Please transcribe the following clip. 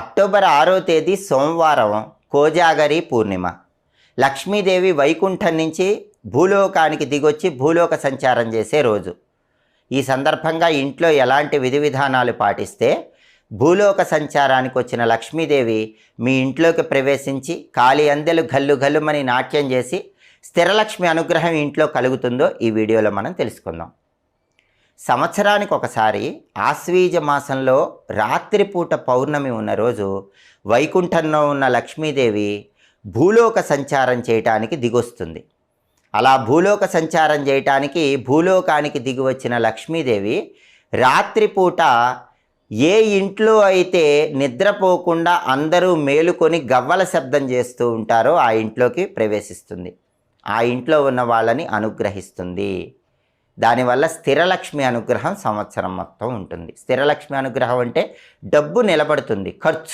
October ఆరో తేదీ సోమవారం కోజాగరి పూర్ణిమ. లక్ష్మీదేవి వైకుంఠం నుంచి భూలోకానికి దిగొచ్చి భూలోక సంచారం చేసే రోజు. ఈ సందర్భంగా ఇంట్లో ఎలాంటి విధి విధానాలు పాటిస్తే భూలోక సంచారానికి వచ్చిన లక్ష్మీదేవి మీ ఇంట్లోకి ప్రవేశించి కాలి అందెలు గల్లు గల్లుమని నాట్యం చేసి స్థిరలక్ష్మి అనుగ్రహం ఇంట్లో కలుగుతుందో ఈ వీడియోలో మనం తెలుసుకుందాం. సంవత్సరానికి ఒకసారి ఆశ్వీజ మాసంలో రాత్రిపూట పౌర్ణమి ఉన్న రోజు వైకుంఠంలో ఉన్న లక్ష్మీదేవి భూలోక సంచారం చేయటానికి దిగొస్తుంది. అలా భూలోక సంచారం చేయటానికి భూలోకానికి దిగి వచ్చిన లక్ష్మీదేవి రాత్రిపూట ఏ ఇంట్లో అయితే నిద్రపోకుండా అందరూ మేలుకొని గవ్వల శబ్దం చేస్తూ ఉంటారో ఆ ఇంట్లోకి ప్రవేశిస్తుంది. ఆ ఇంట్లో ఉన్న వాళ్ళని అనుగ్రహిస్తుంది. దానివల్ల స్థిరలక్ష్మి అనుగ్రహం సంవత్సరం మొత్తం ఉంటుంది. స్థిరలక్ష్మి అనుగ్రహం అంటే డబ్బు నిలబడుతుంది ఖర్చు